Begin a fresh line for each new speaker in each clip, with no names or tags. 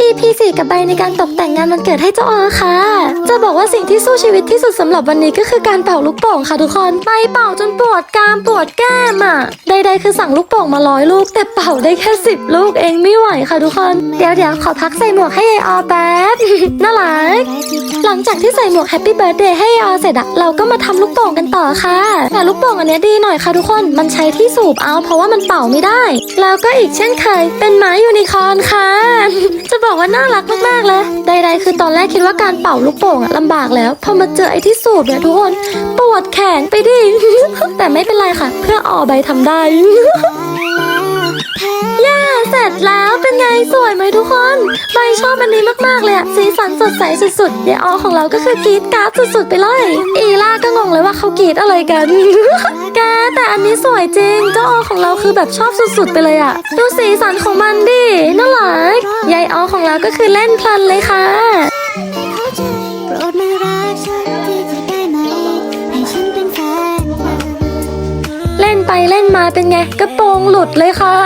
EP 4กับใบในการตกแต่งงานวันเกิดให้เจ้าออค่ะ จะบอกว่าสิ่งที่สู้ชีวิตที่สุดสำหรับวันนี้ก็คือการเป่าลูกโป่งค่ะทุกคนไปเป่าจนปวดกามปวดแก้มอะใดๆคือสั่งลูกโป่งมาร้อยลูก แต่เป่าได้แค่สิบลูกเองไม่ไหวค่ะทุกคน เดี๋ยวเดี๋ยวขอพักใส่หมวกให้ยายออแป๊บน่ารัก ลังจากที่ใส่หมวกแฮปปี้เบิร์ดเดย์ให้ยายออเสร็จอะเราก็มาทำลูกโป่งกันต่อค่ะ แต่ลูกโป่งอันนี้ดีหน่อยค่ะทุกคน มันใช้ที่สูบเอาเพราะว่ามันเป่าไม่ได้ แล้วก็อีกเช่นเคย เป็นไม้ยูนิคอนค่ะ จะบอกว่าน่ารักมากๆเลยใดๆคือตอนแรกคิดว่าการเป่าลูกโป่งอะลำบากแล้ว พอมาเจอไอ้ที่สูบเนี่ยทุกคน ปวดแขนไปดิ แต่ไม่เป็นไรค่ะ เพื่อออใบทำได้ ไงสวยไหมทุกคนใบชอบอันนี้มากๆเลยอะสีสันสดใสสุดๆเดี๋ยวออของเราก็คือกรีดการ์ดสุดๆไปเลย อีล่าก็งงเลยว่าเขากรีดอะไรกัน แกแต่อันนี้สวยจริง เจ้าออของเราคือแบบชอบสุดๆไปเลยอะดูสีสันของมันดิน่ารักยายออของเราก็คือเล่นเพลินเลยค่ะ
โปรดมารักฉันที่จะได้ไหมให้ฉันเป็นแฟนเธอ
เล่นไปเล่นมาเป็นไงกระโปรงหลุดเลยค่ะ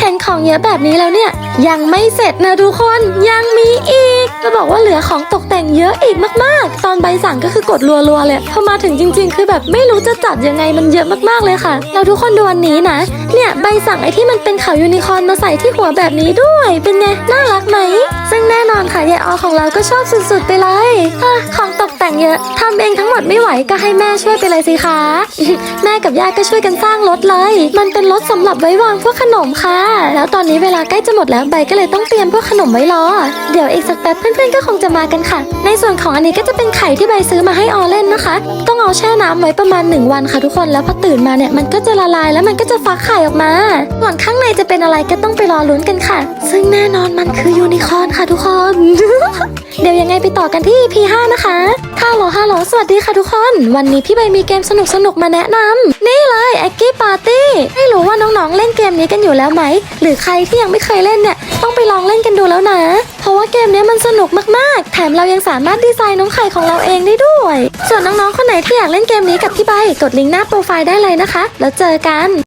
เห็นของ เยอะแบบนี้แล้วเนี่ย ยังไม่เสร็จนะทุกคนยังมีอีกจะบอกว่าเหลือของตกแต่งเยอะอีกมากๆ ตอนใบสั่งก็คือกดรัวๆเลยพอมาถึงจริง ๆ คือแบบไม่รู้จะจัดยังไงมันเยอะมากๆเลยค่ะแล้วทุกคนดูอันนี้นะ เนี่ยใบสั่งไอ้ที่มันเป็นเขายูนิคอร์นมาใส่ที่หัวแบบนี้ด้วย เป็นไงน่ารักไหมซึ่งแน่นอนค่ะยายออของเราก็ชอบสุดๆไปเลยอของตก แต่งเยอะทำเองทั้งหมดไม่ไหวก็ให้แม่ช่วยไปเลยสิคะ แม่กับย่าก็ช่วยกันสร้างรถเลย มันเป็นรถสำหรับไว้วางพวกขนมค่ะ แล้วตอนนี้เวลาใกล้จะหมดแล้วใบก็เลยต้องเตรียมพวกขนมไว้รอ เดี๋ยวอีกสักแป๊บเพื่อนๆก็คงจะมากันค่ะ ในส่วนของอันนี้ก็จะเป็นไข่ที่ใบซื้อมาให้ออเล่นนะคะ ต้องเอาแช่น้ำไว้ประมาณ 1 วันค่ะทุกคน แล้วพอตื่นมาเนี่ยมันก็จะละลายแล้วมันก็จะฟักไข่ออกมา ส่วนข้างในจะเป็นอะไรก็ต้องไปรอลุ้นกันค่ะ ซึ่งแน่นอนมันคือยูนิคอร์นค่ะทุกคน เดี๋ยวยังไงไปต่อกันที่ EP 5นะคะฮัลโหลฮัลโหลสวัสดีค่ะทุกคน วันนี้พี่ใบมีเกมสนุกสนุกๆมาแนะนำนี่เลยแอ g กี้ปาร์ตี้ไม่รู้ว่าน้องๆเล่นเกมนี้กันอยู่แล้วไหม หรือใครที่ยังไม่เคยเล่นเนี่ยต้องไปลองเล่นกันดูแล้วนะ เพราะว่าเกมนี้มันสนุกมากๆ แถมเรายังสามารถดีไซน์น้องไข่ของเราเองได้ด้วย ส่วนน้องๆคนไหนที่อยากเล่นเกมนี้กับพี่ใบกดลิงก์หน้าโปรไฟล์ได้เลยนะคะ แล้วเจอกัน